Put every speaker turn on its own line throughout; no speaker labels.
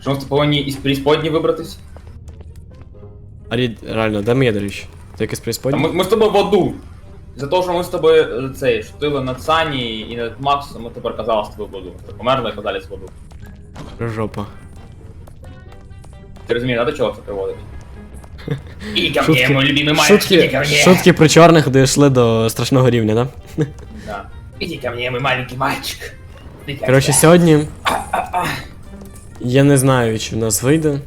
Що ми повинні із преисподні вибратись?
А реально, де моє, до речі? Ти якесь
Та
преисподні?
ми, ми з тобою в аду. За те, що ми з тобою цей шутили над Сані і над Максом, ми тепер казали з тобою в аду. Ти померли і казали в аду.
Жопа.
Ти розумієш, да, до чого це приводить? І ко
Шутки-
мне, мой любимый мальчик, иди
Шутки,
ко мне.
шутки про чорних дійшли до страшного рівня, да?
Да. Иди ко мне, мой маленький мальчик. Иди ко
Коротше,
мне.
сьогодні. Я не знаю, чи в нас вийде,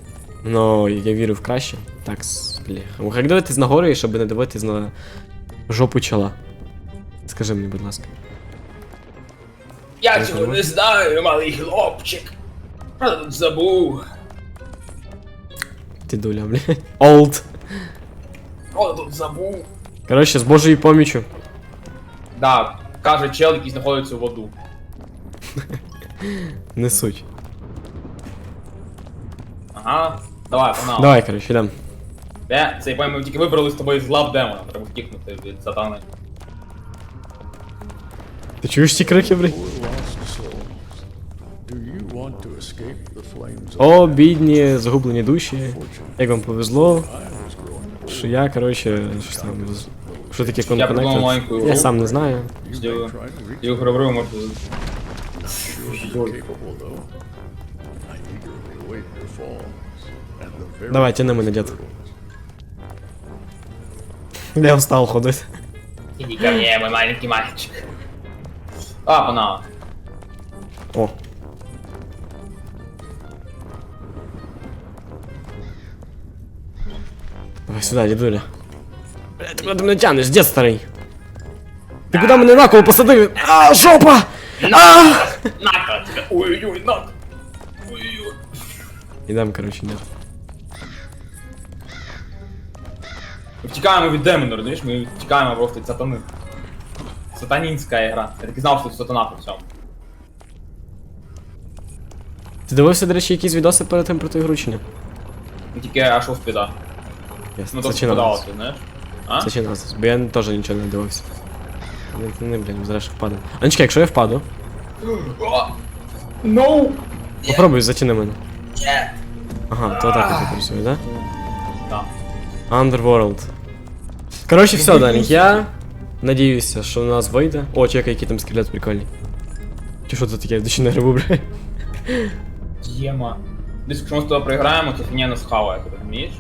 але я вірю в краще. Так, бляха. Як дивитись на гори, щоб не дивитись на жопу чола. Скажи мені, будь ласка.
Я цього не знаю, малий хлопчик. Тут забув?
Ти дуля, блядь. Олд.
Що тут забув?
Коротше, з Божою помічю.
Да, каже чел, який знаходиться в воду.
Не суть.
Ага. Давай, погнали.
Давай, коротше, йдемо.
Де? Це я ми тільки вибрали з тобою з лап демона. Треба втікнути від сатани.
Ти чуєш ці крики, блядь? О, бідні, загублені душі. Як вам повезло, що я, коротше, що там. Що таке
Я
конконектор?
маленьку
Я сам не знаю.
You
Still-
may
Давайте, тяни мене, дід. Я устал ходить.
Иди ко мне, мой маленький мальчик. А, она.
О. Давай сюда, дедуля. Бля, ты куда ты меня тянешь, дед старый? Ты куда меня на кого посадил? А, жопа! На!
А! На, ой-ой-ой, на!
Ідем, коротше, дід.
Ми втікаємо від демона, розумієш? Ми втікаємо просто від сатани. Сатанінська гра. Я так і знав, що це сатана по всьому.
Ти дивився, до речі, якісь відоси перед тим про ту ігру чи ні?
Ну, Тільки аж у спіда. Ну то
нас.
сподавалося, знаєш? А?
Нас, бо я теж нічого не дивився. Не, не, блін, зараз впаду. А ну якщо я впаду,
О! No!
попробуй зачини мене.
Ні!
Ага, то так от працює, да?
Так.
Underworld. Коротше, все, Данік, я надіюся, що у нас вийде. О, чекай, який там скелет прикольний. Чи що це таке? Душі не грибу, бля.
Єма. Десь якщо ми з тобою програємо, то фіня нас хаває, ти розумієш?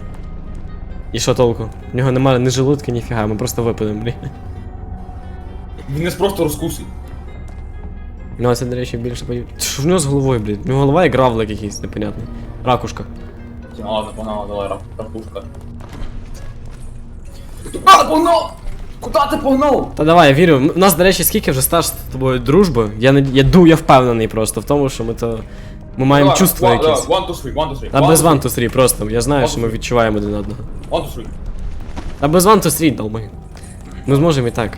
І що толку? В нього немає ні желудка, ні фіга, ми просто випадемо, блін.
Він нас просто розкусить.
Ну, а це, до речі, більше подіб. Що в нього з головою, блін? В нього голова як гравлик якийсь непонятний. Ракушка.
Ну ладно, погнали, давай, рак- ракушка. А, погнав! Куда ти погнав?
Та давай, я вірю. У нас, до речі, скільки вже стаж з тобою дружби. Я не я ду, я впевнений просто в тому, що ми то. Ми маємо
Давай,
чувства
one-
якісь.
One, two, three, one, two, three.
Та
One,
без
two,
one to three просто. Я знаю, що ми відчуваємо один одного.
One, two, three.
Та без one to three, долбай. Ми зможемо і так.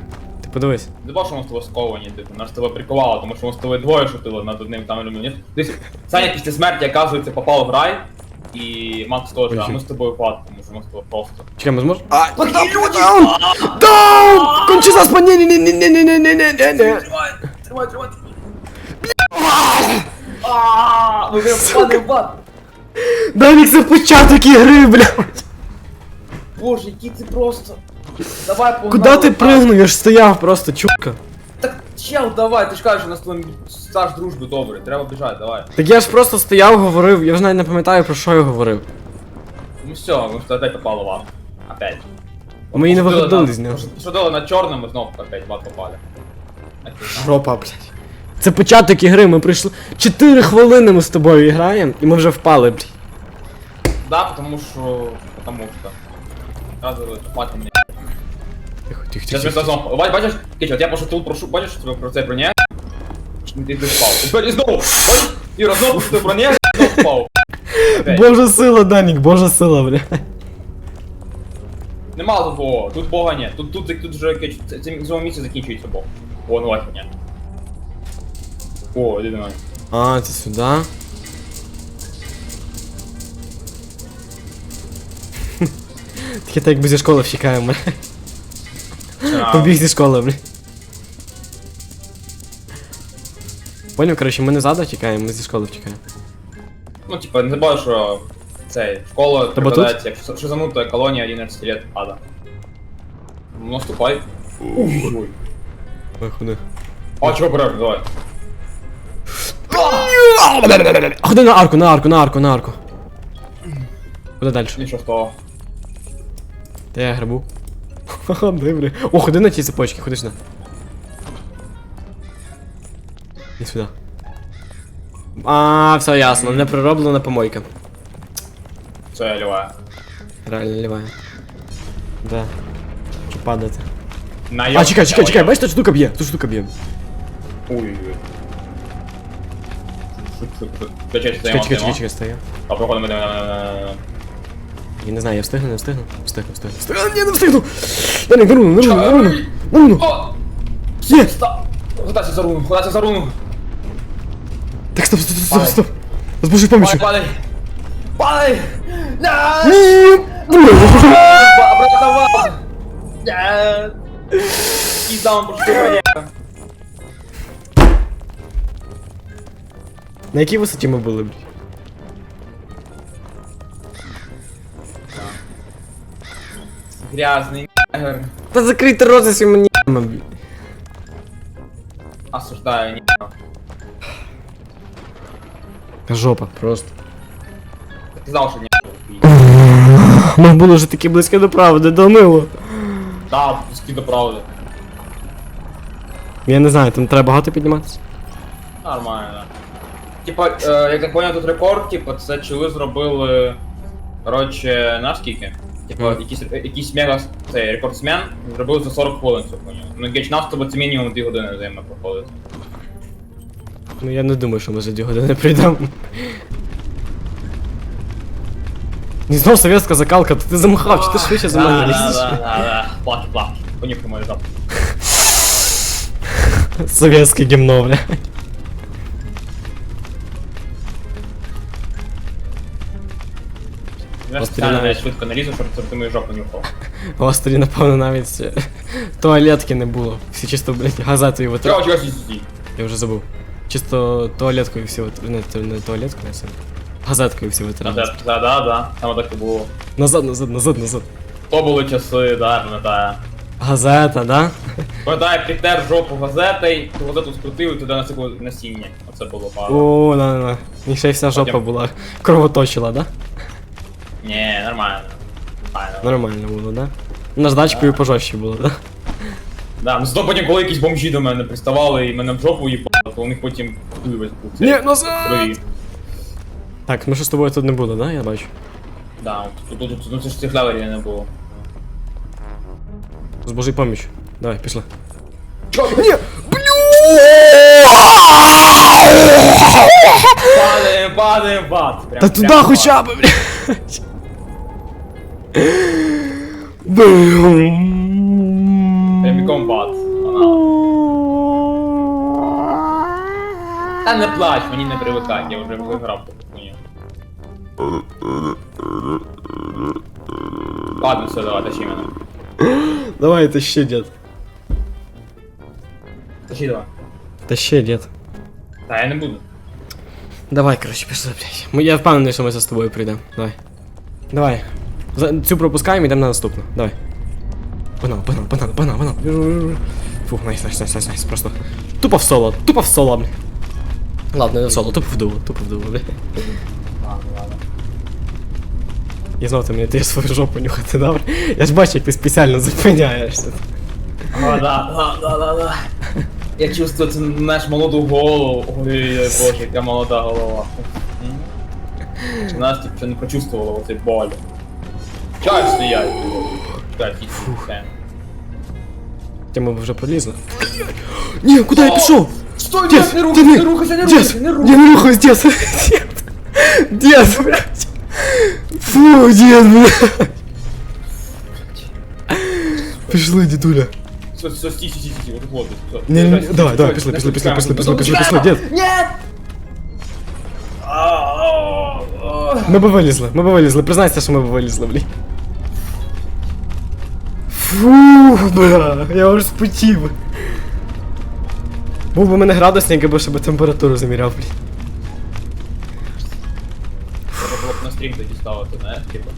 Подивись.
Не бачиш, що ми з тобою сковані, типу, нас з тобою прикувало, тому що ми з тобою двоє шутили над одним там людьми. Десь Саня після смерті, оказується, попав в рай, і Макс теж, а ми з тобою впад, тому що ми з тобою просто.
Чекай, ми зможемо. А, Даун! Даун! Кончина спа... Ні, ні, ні, ні, ні, ні, ні, ні, ні, ні.
Тримай, тримай, тримай. Ми прям впади в ад.
Данік, це початок ігри, блядь.
Боже, який ти просто. Давай погнали.
Куда? Я ж стояв просто, чурка.
Так, чел, давай, ти ж кажеш, у нас з стаж дружби добре, треба біжати, давай.
Так я ж просто стояв, говорив, я вже навіть не пам'ятаю про що я говорив.
Ну все, ми ж опять попали в ад. Опять.
Ми і не
Пошутили
виходили
на-
з нього.
Пошутили на чорному, знов опять в ад попали. Окей.
Жопа, блядь. Це початок ігри, ми прийшли. 4 хвилини ми з тобою граємо, і ми вже впали, блядь.
Да, потому что... Потому что... Оказывается, хватит мне.
Тихо, тихо,
Сейчас я знову... Бач, бачиш, от я пошутил, прошу, бачиш, що про це броня? Ти ти впав. І знову, бачиш? Іра, знову пошутив броня, знову впав.
Божа сила, Данік, божа сила, бля.
Нема тут Бога, тут Бога нет. Тут, тут, тут вже Кич, це, це, в цьому закінчується Бог. О, ну ось мене. О, іди до мене.
А, це сюди. Таке так якби зі школи втікаємо, Побіг зі школи, бля. Поняв, коротше, ми не ззаду втікаємо, ми зі школи втікаємо.
Ну, типа, не забувай, що цей, школа
Тебе тут?
прикладається, якщо шизанута колонія 11 лет ада. Ну, наступай. Ой.
Ой, ходи.
А чого береш, давай.
Ходи на арку, на арку, на арку, на арку. Куди далі?
Нічого з того.
Та я грибу. Ха-ха, добре. О, ходи на ті цепочки, ходи сюди. Іди сюди. А, все ясно, не пророблена помойка.
Це лівая.
Реально ліває. Да. Що падати.
На
А, чекай, чекай, чекай, бачиш, тут штука б'є, тут штука б'є.
Ой-ой-ой. Чекай,
Чекай, чекай, чекай, стою.
А проходимо на...
Я не знаю, я встигну, не встигну. Встигну, встигну. Встигну, ні, не встигну! Даник, на руну, на руну, на руну, на руну.
О!
Є!
Хватайся за руну, хватайся за руну.
Так, стоп, стоп, стоп, стоп, стоп. З Божою помощью.
Падай, падай! Падай! Да!
Ні!
Обратно вас! Да! И даун
На якій висоті ми були, блядь?
Грязный негр.
Та закрийте роти своїми ніями, блядь.
Осуждаю, не
Жопа, просто.
Ты знал, что не
Ми були вже такі близькі до правди, Данило.
Да, пуски до правди.
Я не знаю, там треба багато підніматися.
Нормально. Типа, е, як я поняв, тут рекорд, типа, це чоли зробили. Коротше, на скільки? Типа, якийсь, якийсь мега цей рекордсмен зробив за 40 хвилин цю хуйню. Ну, геч нас тобі це мінімум 2 години взаємно проходить.
Ну я не думаю, що ми за дві години прийдемо. Не знов совєтська закалка, ти замахав, чи ти швидше за мене лізеш?
Плаки, плаки. Понюхай мою жопу.
Совєтське гімно, бля.
Спеціально
стріляєш.
навіть швидко налізу, щоб ти мою жопу.
У вас тоді, напевно, навіть е, туалетки не було. Всі чисто, блядь, газетою витирали.
Чого, чого, сі, сі.
Я вже забув. Чисто туалеткою всі витирали. Не, то не туалеткою, а це. Газеткою всі витирали.
Да, да, да, да. Саме так і було.
Назад, назад, назад, назад.
То були часи, да, пам'ятаю.
Газета, да?
Пам'ятаю, притер жопу газетою, ту газету скрутив і туди насипав насіння. Оце було пару.
О, на, на, на. І ще й вся жопа
Потім-
була кровоточила, да?
Ні, нормально. Нормально.
Нормально було, да? Наждачкою пожорстче було, да?
Да, ну зато потім, коли якісь бомжі до мене приставали і мене в жопу їбали, то у них потім хуй весь був.
Ні, назад!
крові.
Так, ну що з тобою тут не було, да? Я бачу.
Да, тут, тут, тут, ну це ж цих леверів не було.
З Божою поміч. Давай, пішли.
Чо?
Ні!
Падаємо, падаємо, ад. Прям-
Та туди хоча б, блядь!
Прямиком. Вона. Та не плач, мені не привикать, я вже виграв таку хуйню. Ладно, все, давай, тащи мене.
Давай, тащи, дед.
Тащи давай.
Тащи, дед.
Та я не буду.
Давай, короче, пішли, блядь. Ми- Я впевнений, що ми це з тобою прийдемо. Давай. Давай. Цю пропускаємо, йдемо на наступну. Давай. Погнали, погнали, погнали, погнали, погнали. Фух, найс, найс, найс, найс, найс, просто. Тупо в соло, тупо в соло, блядь. Ладно, не в соло, тупо в дуо, тупо в.
Ладно, ладно.
І знову ти мені ти свою жопу нюхати, добре? Я ж бачу, як ти спеціально зупиняєшся.
О, да, да, да, да, да. Я чувствую цю нашу молоду голову. Ой, боже, яка молода голова. М? Чи Нас типу ще не почувствувала оцей боль. Чай стоять. Чекай, тільки все.
Ти ми вже пролізли. Ні, куди я пішов?
Стой,
Дед,
дед, не
ты
рухайся,
не-
не рухайся, не
Дед,
рухайся, не
я
рухайся.
не рухаюсь, дед, дед, дед, блядь. Фу, дед, блядь. Пішли, дідуля.
Все, все, стій, стій, стій, стій, от вот, все.
Не, не, не, давай, давай, пішли, пішли, пішли, пішли, пішли, пішли, пішли, дед.
Нет!
Ми би вилізли, ми би вилізли, признайся, що ми би вилізли, блядь. Фу, бля, я аж спотів. Був би мене градусник, аби щоб температуру заміряв, блядь.
було б на стрім тоді ставити, знаєш, типу.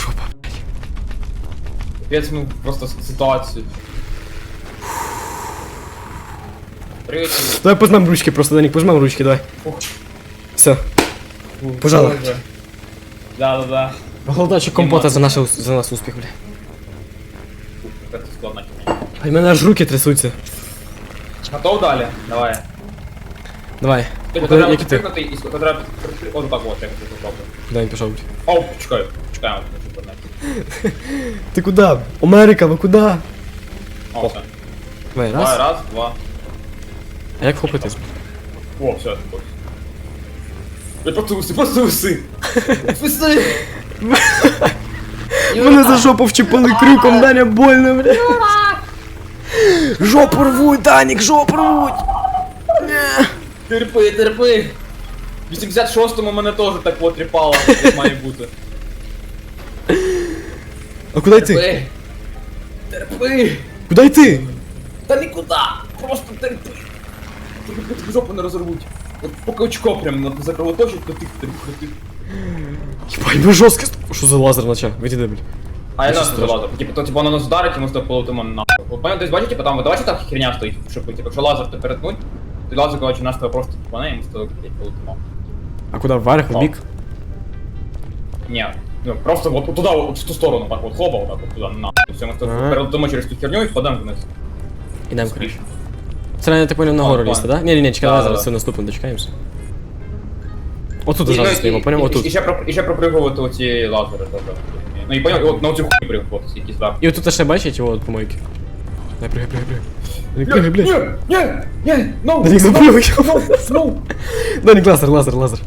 Жопа.
Капець, ну, просто ситуацію. Привіт.
Давай пожмем ручки, просто Данік, пожмем ручки, давай.
Ух.
Все. Пожалуй.
Да, да, да.
Голодачик компота за, наше, за наш успіх, бля.
Це складно. херня.
А в мене аж руки трясуться.
Готов далі? Давай.
Давай.
Ти
Куди-
треба
Які ти?
підпрыгнути і. От так от, як ти зробив.
Куди він пішов? бля?
Оу, чекай, чекаємо.
Ти куди? Америка, ви куди?
О, все.
Давай,
Давай,
раз.
раз, два.
А як хопитись?
О, все, ось. Я просто уси, просто уси. Уси!
Мене за жопу вчепили крюком, Даня, больно, бля. Жопу рвуть, Данік, жопу рвуть.
Терпи, терпи. В 86-му мене теж так от тріпало, як має бути.
А куди йти?
Терпи. Терпи.
Куди йти?
Та нікуди. Просто терпи. Тільки тобі жопу не розорвуть. От поки очко прям на- закровоточить, то ти терпи.
Єбай, ми жорстко. Що за лазер наче? Відійди, бля.
А я
Це
нас залазив. Типу, то типу воно нас вдарить, і ми з тобою полетимо нахуй. От пам'ятаєте, десь бачите, типу там, давайте так херня стоїть, щоб типу, якщо лазер то перетнуть, то лазер, коротше, нас тебе просто типу, не, і ми з тобою блядь, полетимо.
А куди вверх, в бік?
Ні, ну просто от, от туди, от в ту сторону, так от хоба, отак от туди, нахуй. Все, ми з тобою
Ага.
перелетимо через ту херню і впадемо вниз.
Ідемо, коротше. Це я так понял нагору
План,
лізти, да? Ні, чекай,
Да,
давай зараз
да.
все наступно дочекаємося. Отут
І,
зразу
ну,
стоїмо,
і-
поняв?
і- І
Отут.
ще, про- і ще пропригувати оці лазери теж. Ну і поняв, і от на оцю хуй пригувати, які зверху.
І отут ще бачите, от помойки. Дай пригай, пригай, пригай. Данік, пригай, блядь.
Ні, ні, ні, ну,
Данік, запригай.
ну,
Данік, лазер, лазер, лазер.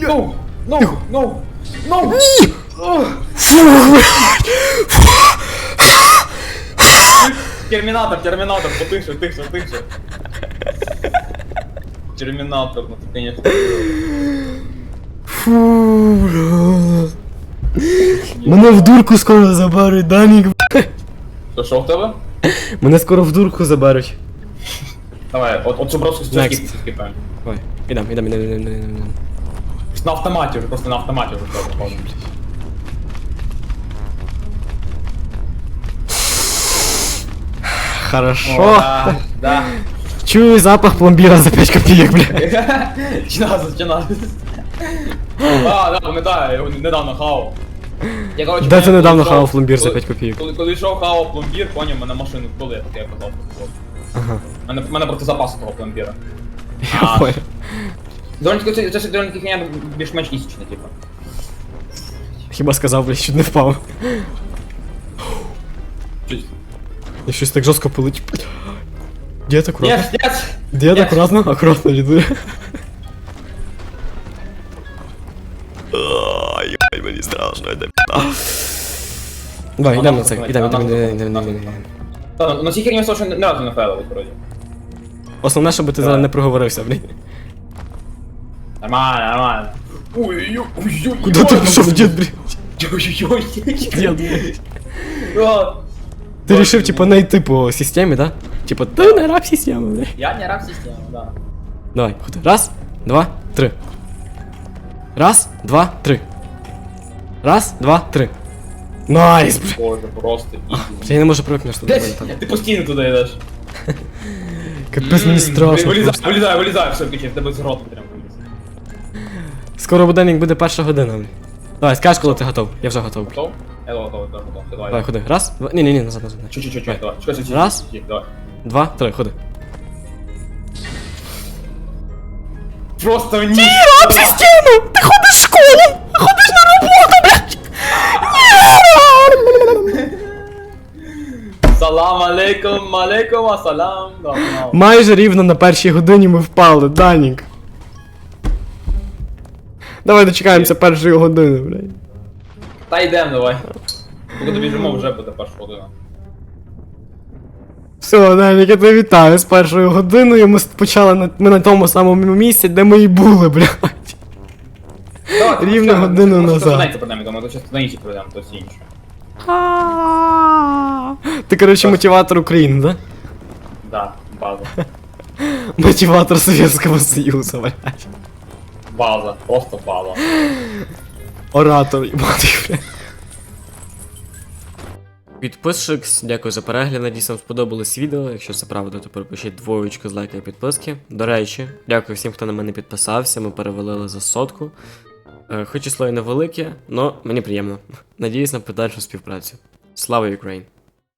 ну, ну, ну, ну. Ох.
Фух, блядь.
Терминатор, терминатор, потише, тише, тише. Терминатор, ну ты, конечно.
Фу, бля. Мене в дурку скоро заберуть, Данік.
Що, що в тебе?
Мене скоро в дурку заберуть.
Давай, от, от Зубровську
Next.
скіп, скіпаємо.
Давай, ідем, ідем, ідем, ідем, ідем, ідем.
На автоматі вже, просто на автоматі вже все виходить.
Хорошо.
Да, да.
Чую запах пломбіра за 5 копійок, бля.
Чи нас, чи. А, да, пам'ятаю, я його недавно хавав. Я,
Де ти
коли
недавно
йшов-
хавав пломбір за
коли-
5 копійок?
Коли, коли йшов хавав пломбір, поняв, мене машину як я казав.
Ага.
Мене, мене проти запасу того пломбіра.
Я
А.
понял.
Довольно це, це ж довольно таки хіня більш-менш ісічна, типу.
Хіба сказав, блядь, чуть не впав.
Чуть.
І щось так жорстко полетів. Дід акуратно.
Нет, нет!
Дід
Ні.
акуратно, акуратно йду. Ай, мені страшно, йде. Давай, йдемо на це, йдемо, йдемо, йдемо, йдемо, йдемо.
Та, ну, на цій херні все ще не разу не фейлили, вроді.
Основне, щоб ти зараз не проговорився, блядь.
Нормально, нормально. Ой, ой, ой, ой,
Куди ти пішов, дід, блядь?
Ой-ой-ой.
Дід.
А,
Ти рішив, типа, не йти по системі, да? Типа, ти не раб системи, блядь.
Я не раб системи, да.
Давай, ходи. Раз, два, три. Раз, два, три. Раз, два, три. Найс, бля.
Боже, просто ізі.
Я не можу привикнути, що
Блядь,
тебе там.
Ти постійно туди йдеш.
Капець мені страшно.
Вилізай,
просто.
вилізай, вилізай, все, кичі, тебе з роту прям виліз.
Скоро будильник буде перша година, бля. Давай, скажеш, коли ти готов. Я вже готов. бля.
Готов? Я готовий, готовий. Все,
Давай,
Давай.
ходи. Раз, два. Ні, ні, ні, назад, назад.
Чуть-чуть, чуть-чуть,
Давай.
Чекай.
Раз.
Давай.
Два, три, ходи.
Просто ні.
Раб систему! Ти ходиш в школу! Ходиш на роботу, блядь!
Салам алейкум, алейкум, асалам.
Майже рівно на першій годині ми впали, Данік. Давай дочекаємося першої години, блядь.
Та йдем, давай. Поки добіжимо, вже буде перша година.
Все, я тебе вітаю з першою годиною. Ми почали на, ми на тому самому місці, де ми і були, блядь.
Давай,
Рівно
почекай,
годину
може,
назад.
Студентів прийдемо, думаю, то ще студентів прийдемо, то всі інше.
Ти, коротше, мотиватор України, да?
Да, база.
Мотиватор Совєтського Союзу, блядь.
База, просто база.
Оратор, їбати. Підписчик, дякую за перегляд. Надіюсь, вам сподобалось відео. Якщо це правда, то пропишіть двоєчку з лайка і підписки. До речі, дякую всім, хто на мене підписався. Ми перевалили за сотку. Е, Хоч число і невелике, але мені приємно. Надіюсь на подальшу співпрацю. Слава Україні!